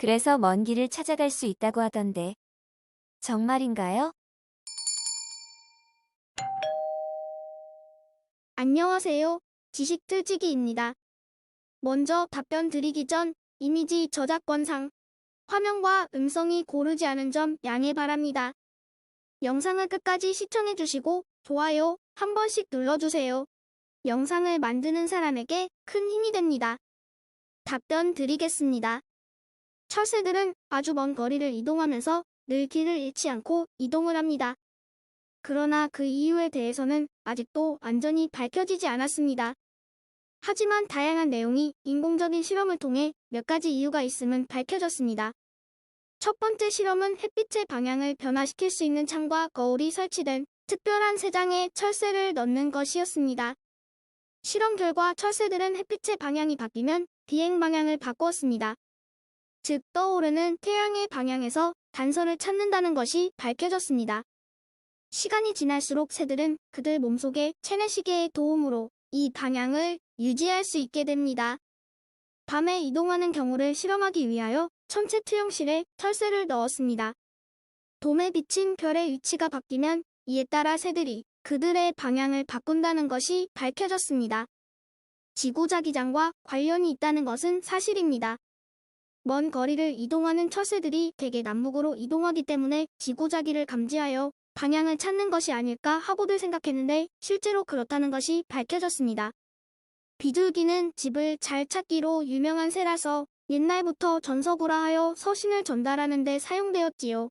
그래서 먼 길을 찾아갈 수 있다고 하던데. 정말인가요? 안녕하세요. 지식틀치기입니다. 먼저 답변 드리기 전 이미지 저작권상 화면과 음성이 고르지 않은 점 양해 바랍니다. 영상을 끝까지 시청해주시고 좋아요 한 번씩 눌러주세요. 영상을 만드는 사람에게 큰 힘이 됩니다. 답변 드리겠습니다. 철새들은 아주 먼 거리를 이동하면서 늘 길을 잃지 않고 이동을 합니다. 그러나 그 이유에 대해서는 아직도 완전히 밝혀지지 않았습니다. 하지만 다양한 내용이 인공적인 실험을 통해 몇 가지 이유가 있음은 밝혀졌습니다. 첫 번째 실험은 햇빛의 방향을 변화시킬 수 있는 창과 거울이 설치된 특별한 세장에 철새를 넣는 것이었습니다. 실험 결과 철새들은 햇빛의 방향이 바뀌면 비행 방향을 바꾸었습니다. 즉 떠오르는 태양의 방향에서 단서를 찾는다는 것이 밝혀졌습니다. 시간이 지날수록 새들은 그들 몸속의 체내시계의 도움으로 이 방향을 유지할 수 있게 됩니다. 밤에 이동하는 경우를 실험하기 위하여 천체 투영실에 철새를 넣었습니다. 돔에 비친 별의 위치가 바뀌면 이에 따라 새들이 그들의 방향을 바꾼다는 것이 밝혀졌습니다. 지구자기장과 관련이 있다는 것은 사실입니다. 먼 거리를 이동하는 철새들이 대개 남북으로 이동하기 때문에 지구자기를 감지하여 방향을 찾는 것이 아닐까 하고들 생각했는데 실제로 그렇다는 것이 밝혀졌습니다. 비둘기는 집을 잘 찾기로 유명한 새라서 옛날부터 전서구라 하여 서신을 전달하는 데 사용되었지요.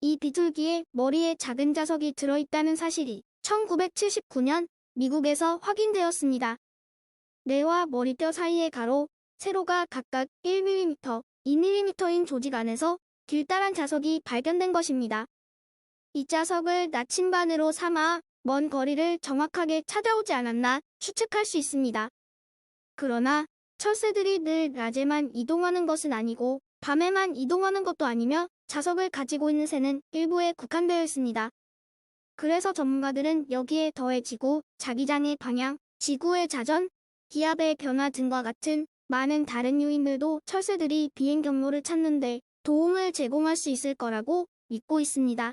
이 비둘기의 머리에 작은 자석이 들어있다는 사실이 1979년 미국에서 확인되었습니다. 뇌와 머리뼈 사이의 가로, 세로가 각각 1mm, 2mm인 조직 안에서 길다란 자석이 발견된 것입니다. 이 자석을 나침반으로 삼아 먼 거리를 정확하게 찾아오지 않았나 추측할 수 있습니다. 그러나 철새들이 늘 낮에만 이동하는 것은 아니고 밤에만 이동하는 것도 아니며 자석을 가지고 있는 새는 일부에 국한되어 있습니다. 그래서 전문가들은 여기에 더해지고 자기장의 방향, 지구의 자전, 기압의 변화 등과 같은 많은 다른 요인들도 철새들이 비행 경로를 찾는데 도움을 제공할 수 있을 거라고 믿고 있습니다.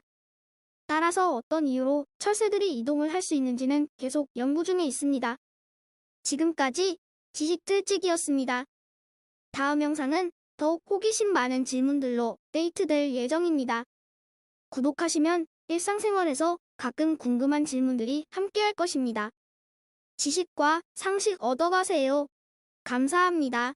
따라서 어떤 이유로 철새들이 이동을 할 수 있는지는 계속 연구 중에 있습니다. 지금까지 지식틀찍이었습니다. 다음 영상은 더욱 호기심 많은 질문들로 데이트될 예정입니다. 구독하시면 일상생활에서 가끔 궁금한 질문들이 함께할 것입니다. 지식과 상식 얻어가세요. 감사합니다.